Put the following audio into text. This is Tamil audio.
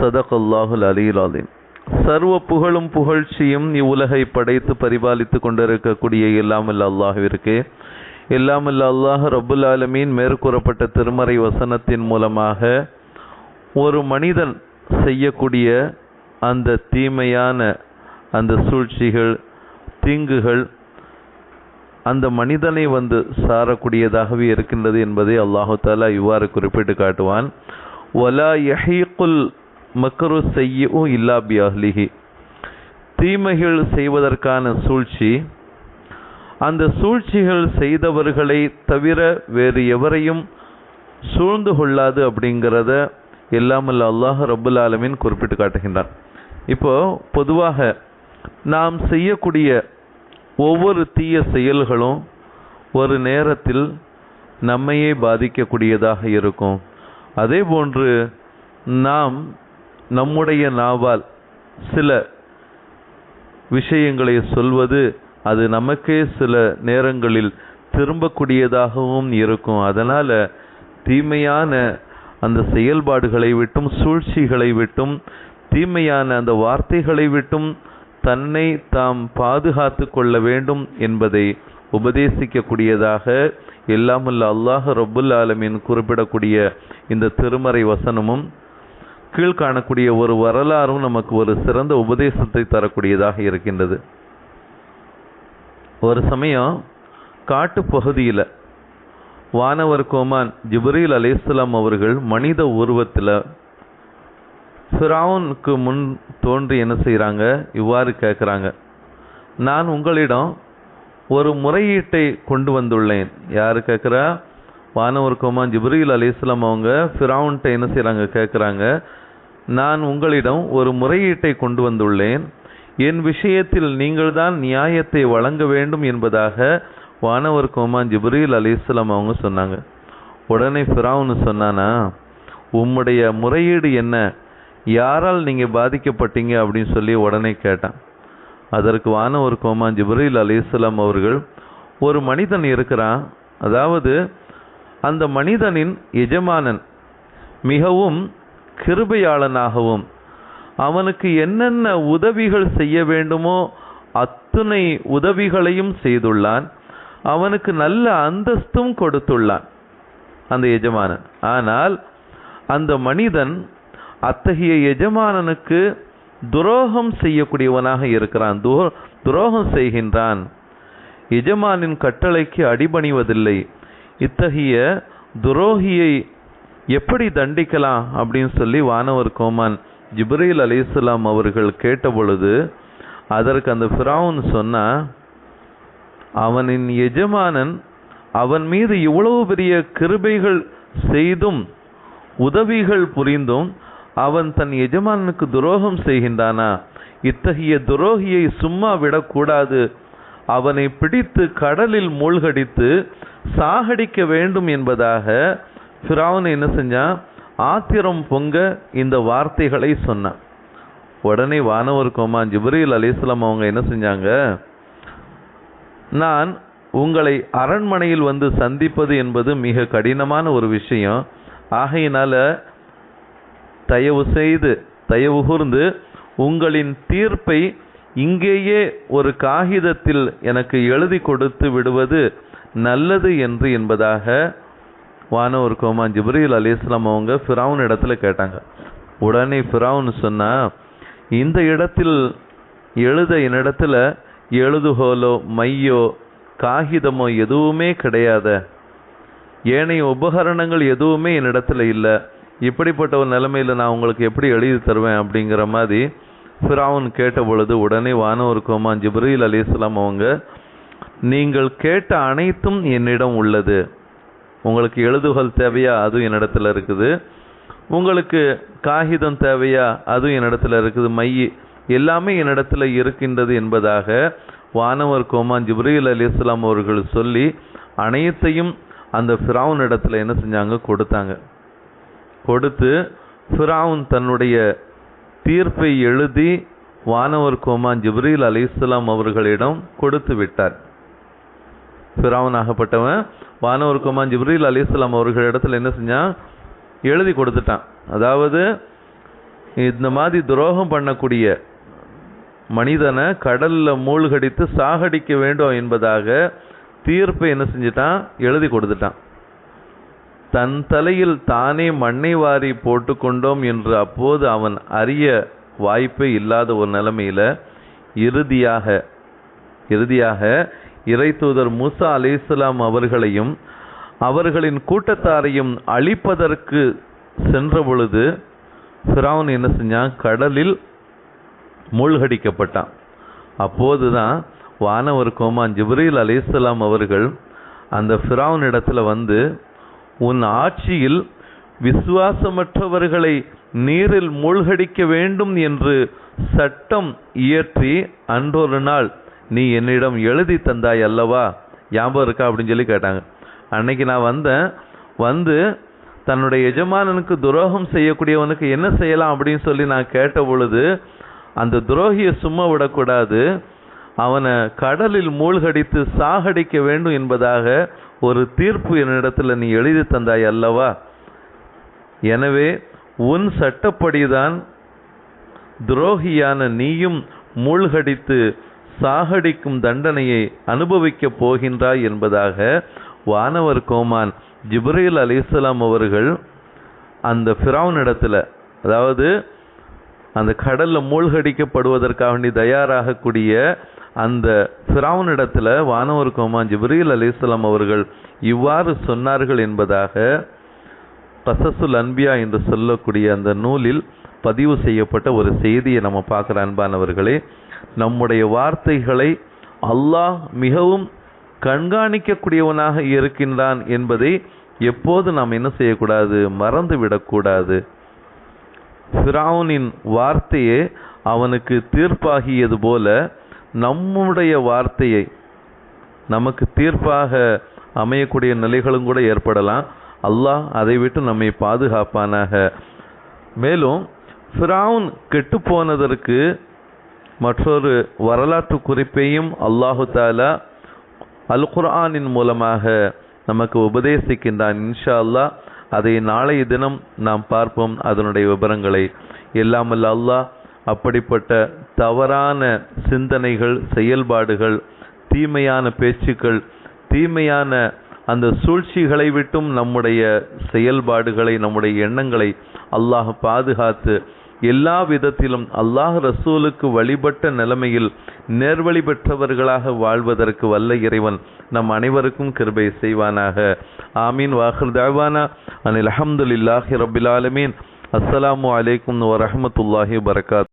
சதகல்லாஹுல் அல்லாஹுல் அலீம். சர்வ புகழும் புகழ்ச்சியும் இவ்வுலகை படைத்து பரிபாலித்து கொண்டிருக்கக்கூடிய இல்லாமல் அல்லாஹிற்கு இல்லாமல் அல்லாஹ் ரபுல் ஆலமீன் மேற்கூறப்பட்ட திருமறை வசனத்தின் மூலமாக ஒரு மனிதன் செய்யக்கூடிய அந்த தீமையான அந்த சூழ்ச்சிகள் தீங்குகள் அந்த மனிதனை வந்து சாரக்கூடியதாகவே இருக்கின்றது என்பதை அல்லாஹு தாலா இவ்வாறு குறிப்பிட்டு காட்டுவான். ஒலா யஹீக்குல் மக்கரு செய்யவும் இல்லாபி பியாஹ்லிஹி தீமைகள் செய்வதற்கான சூழ்ச்சி. அந்த சூழ்ச்சிகள் செய்தவர்களை தவிர வேறு எவரையும் சூழ்ந்து கொள்ளாது அப்படிங்கிறத எல்லாமல்ல அல்லாஹ் ரபுல் ஆலமின் குறிப்பிட்டு காட்டுகின்றான். இப்போ பொதுவாக நாம் செய்யக்கூடிய ஒவ்வொரு தீய செயல்களும் ஒரு நேரத்தில் நம்மையே பாதிக்கக்கூடியதாக இருக்கும். அதே போன்று நாம் நம்முடைய நாவால் சில விஷயங்களை சொல்வது அது நமக்கே சில நேரங்களில் திரும்பக்கூடியதாகவும் இருக்கும். அதனால் தீமையான அந்த செயல்பாடுகளை விட்டும் சூழ்ச்சிகளை விட்டும் தீமையான அந்த வார்த்தைகளை விட்டும் தன்னை தாம் பாதுகாத்து கொள்ள வேண்டும் என்பதை உபதேசிக்கக்கூடியதாக எல்லாமல்ல அல்லாஹ் ரபுல் ஆலமின் குறிப்பிடக்கூடிய இந்த திருமறை வசனமும் கீழ் காணக்கூடிய ஒரு வரலாறும் நமக்கு ஒரு சிறந்த உபதேசத்தை தரக்கூடியதாக இருக்கின்றது. ஒரு சமயம் காட்டு பகுதியில் வானவர் கோமான் ஜிப்ரீல் அலிஸ்லாம் அவர்கள் மனித உருவத்தில் ஃபிரவுனுக்கு முன் தோன்றி என்ன செய்கிறாங்க இவ்வாறு கேட்குறாங்க நான் உங்களிடம் ஒரு முறையீட்டை கொண்டு வந்துள்ளேன். யார் கேட்குறா வானவர் கோமான் ஜிப்ரீல் அலிஸ்லாம் அவங்க ஃபிரவுன்ட்ட என்ன செய்கிறாங்க கேட்குறாங்க நான் உங்களிடம் ஒரு முறையீட்டை கொண்டு வந்துள்ளேன். என் விஷயத்தில் நீங்கள்தான் நியாயத்தை வழங்க வேண்டும் என்பதாக வானவர் கோமான் ஜிப்ரீல் அலி இஸ்லாம் அவங்க சொன்னாங்க. உடனே ஃபிராவுன்னு சொன்னானா உம்முடைய முறையீடு என்ன? யாரால் நீங்கள் பாதிக்கப்பட்டீங்க? அப்படின்னு சொல்லி உடனே கேட்டான். அதற்கு வானவர் கோமான் ஜிப்ரீல் அலிஸ்லாம் அவர்கள் ஒரு மனிதன் இருக்கிறான். அதாவது அந்த மனிதனின் எஜமானன் மிகவும் கிருபையாளனாகவும் அவனுக்கு என்னென்ன உதவிகள் செய்ய வேண்டுமோ அத்துணை உதவிகளையும் செய்துள்ளான். அவனுக்கு நல்ல அந்தஸ்தும் கொடுத்துள்ளான். அந்த எஜமானன். ஆனால் அந்த மனிதன் அத்தகைய எஜமானனுக்கு துரோகம் செய்யக்கூடியவனாக இருக்கிறான். துரோகம் செய்கின்றான். எஜமானின் கட்டளைக்கு அடிபணிவதில்லை. இத்தகைய துரோகியை எப்படி தண்டிக்கலாம் அப்படின்னு சொல்லி வானவர் கோமான் ஜிப்ரீல் அலிஸ்லாம் அவர்கள் கேட்ட பொழுது அதற்கு அந்த ஃபிராவுன் சொன்னா அவனின் எஜமானன் அவன் மீது இவ்வளவு பெரிய கிருபைகள் செய்தும் உதவிகள் புரிந்தும் அவன் தன் எஜமானனுக்கு துரோகம் செய்கின்றானா? இத்தகைய துரோகியை சும்மா விடக்கூடாது. அவனை பிடித்து கடலில் மூழ்கடித்து சாகடிக்க வேண்டும் என்பதாக ஃபிராவுன் என்ன செஞ்சான்? ஆத்திரம் பொங்க இந்த வார்த்தைகளை சொன்னான். உடனே வானவர் கோமா ஜிப்ரீல் அலிஸ்லாம் அவங்க என்ன செஞ்சாங்க? நான் உங்களை அரண்மனையில் வந்து சந்திப்பது என்பது மிக கடினமான ஒரு விஷயம். ஆகையினால தயவு செய்து தயவு கூர்ந்து உங்களின் தீர்ப்பை இங்கேயே ஒரு காகிதத்தில் எனக்கு எழுதி கொடுத்து விடுவது நல்லது என்று என்பதாக வானம் ஒரு கோமா. ஜிப்ரீல் அலிஸ்லாம் அவங்க ஃபிரவுன் இடத்துல கேட்டாங்க. உடனே ஃபிரவுன் சொன்னா இந்த இடத்தில் எழுத என்னிடத்துல எழுதுகோலோ மையோ காகிதமோ எதுவுமே கிடையாத. ஏனைய உபகரணங்கள் எதுவுமே என்னிடத்துல இல்லை. இப்படிப்பட்ட ஒரு நிலைமையில் நான் உங்களுக்கு எப்படி எழுதி தருவேன் அப்படிங்கிற மாதிரி ஃபிராவுன் கேட்ட பொழுது உடனே வானவர் கோமான் ஜிப்ரீல் அலிஸ்லாம் அவங்க நீங்கள் கேட்ட அனைத்தும் என்னிடம் உள்ளது. உங்களுக்கு எழுதுகோல் தேவையா? அதுவும் என்னிடத்துல இருக்குது. உங்களுக்கு காகிதம் தேவையா? அதுவும் என்னிடத்துல இருக்குது. மை எல்லாமே என்னிடத்துல இருக்கின்றது என்பதாக வானவர் கோமான் ஜிப்ரீல் அலி இஸ்லாம் அவர்கள் சொல்லி அனைத்தையும் அந்த ஃபிராவுன் இடத்துல என்ன செஞ்சாங்க? கொடுத்தாங்க. கொடுத்து ஃபிராவுன் தன்னுடைய தீர்ப்பை எழுதி வானவர் கோமான் ஜிப்ரீல் அலி இஸ்லாம் அவர்களிடம் கொடுத்து விட்டார். ஃபிராவன் ஆகப்பட்டவன். வானவர் ஜிப்ரீல் அலிஸ்லாம் அவர்கள் இடத்துல என்ன செஞ்சான்? எழுதி கொடுத்துட்டான். அதாவது இந்த மாதிரி துரோகம் பண்ணக்கூடிய மனிதனை கடல்ல மூழ்கடித்து சாகடிக்க வேண்டும் என்பதாக தீர்ப்பை என்ன செஞ்சிட்டான்? எழுதி கொடுத்துட்டான். தன் தலையில் தானே மண்ணை வாரி போட்டுக்கொண்டோம் என்று அப்போது அவன் அறிய வாய்ப்பே இல்லாத ஒரு நிலைமையில இறுதியாக இறுதியாக இறை தூதர் மூசா அலிஸ்லாம் அவர்களையும் அவர்களின் கூட்டத்தாரையும் அழிப்பதற்கு சென்ற பொழுது ஃபிரௌன் என்ன செஞ்சான்? கடலில் மூழ்கடிக்கப்பட்டான். அப்போதுதான் வானவர் கோமான் ஜிப்ரீல் அலிஸ்லாம் அவர்கள் அந்த ஃபிரௌன் இடத்துல வந்து உன் ஆட்சியில் விசுவாசமற்றவர்களை நீரில் மூழ்கடிக்க வேண்டும் என்று சட்டம் இயற்றி அன்றொரு நாள் நீ என்னிடம் எழுதி தந்தாய் அல்லவா? ஞாபகம் இருக்கா அப்படின்னு சொல்லி கேட்டாங்க. அன்னைக்கு நான் வந்தேன். வந்து தன்னுடைய எஜமானனுக்கு துரோகம் செய்யக்கூடியவனுக்கு என்ன செய்யலாம் அப்படின்னு சொல்லி நான் கேட்ட பொழுது அந்த துரோகியை சும்மா விடக்கூடாது. அவனை கடலில் மூழ்கடித்து சாகடிக்க வேண்டும் என்பதாக ஒரு தீர்ப்பு என்னிடத்தில் நீ எழுதி தந்தாய் அல்லவா? எனவே உன் சட்டப்படிதான் துரோகியான நீயும் மூழ்கடித்து சாகடிக்கும் தண்டனையை அனுபவிக்கப் போகின்றாய் என்பதாக வானவர் கோமான் ஜிப்ரேல் அலிஸ்லாம் அவர்கள் அந்த ஃபிரௌன் இடத்துல அதாவது அந்த கடலில் மூழ்கடிக்கப்படுவதற்காக வேண்டி தயாராகக்கூடிய அந்த ஃபிரௌன் இடத்துல வானவர் கோமான் ஜிப்ரீல் அலிஸ்லாம் அவர்கள் இவ்வாறு சொன்னார்கள் என்பதாக கசசுல் அன்பியா என்று சொல்லக்கூடிய அந்த நூலில் பதிவு செய்யப்பட்ட ஒரு செய்தியை நம்ம பார்க்குற அன்பானவர்களே நம்முடைய வார்த்தைகளை அல்லாஹ் மிகவும் கண்காணிக்கக்கூடியவனாக இருக்கின்றான் என்பதை எப்போது நாம் என்ன செய்யக்கூடாது? மறந்து விடக்கூடாது ஃபிரௌனின் வார்த்தையே அவனுக்கு தீர்ப்பாகியது போல நம்முடைய வார்த்தையை நமக்கு தீர்ப்பாக அமையக்கூடிய நிலைகளும் கூட ஏற்படலாம். அல்லாஹ் அதை விட்டு நம்மை பாதுகாப்பானாக. மேலும் ஃபிரவுன் கெட்டு போனதற்கு மற்றொரு வரலாற்று குறிப்பையும் அல்லாஹு தாலா அல் குர்ஆனின் மூலமாக நமக்கு உபதேசிக்கின்றான். இன்ஷா அல்லாஹ் அதை நாளைய தினம் நாம் பார்ப்போம். அதனுடைய விவரங்களை எல்லாமல்ல அல்லாஹ் அப்படிப்பட்ட தவறான சிந்தனைகள் செயல்பாடுகள் தீமையான பேச்சுக்கள் தீமையான அந்த சூழ்ச்சிகளை விட்டும் நம்முடைய செயல்பாடுகளை நம்முடைய எண்ணங்களை அல்லாஹ் பாதுகாத்து எல்லா விதத்திலும் அல்லாஹ் ரசூலுக்கு வழிபட்ட நிலைமையில் நேர்வழி பெற்றவர்களாக வாழ்வதற்கு வல்ல இறைவன் நம் அனைவருக்கும் கிருபை செய்வானாக. ஆமீன். வாஹர் தாவானா அனில் அஹமதுல்லாஹி ரபில் ஆலமீன். அஸ்ஸலாமு அலைக்கும் வரஹமத்துல்லாஹி வரகாத்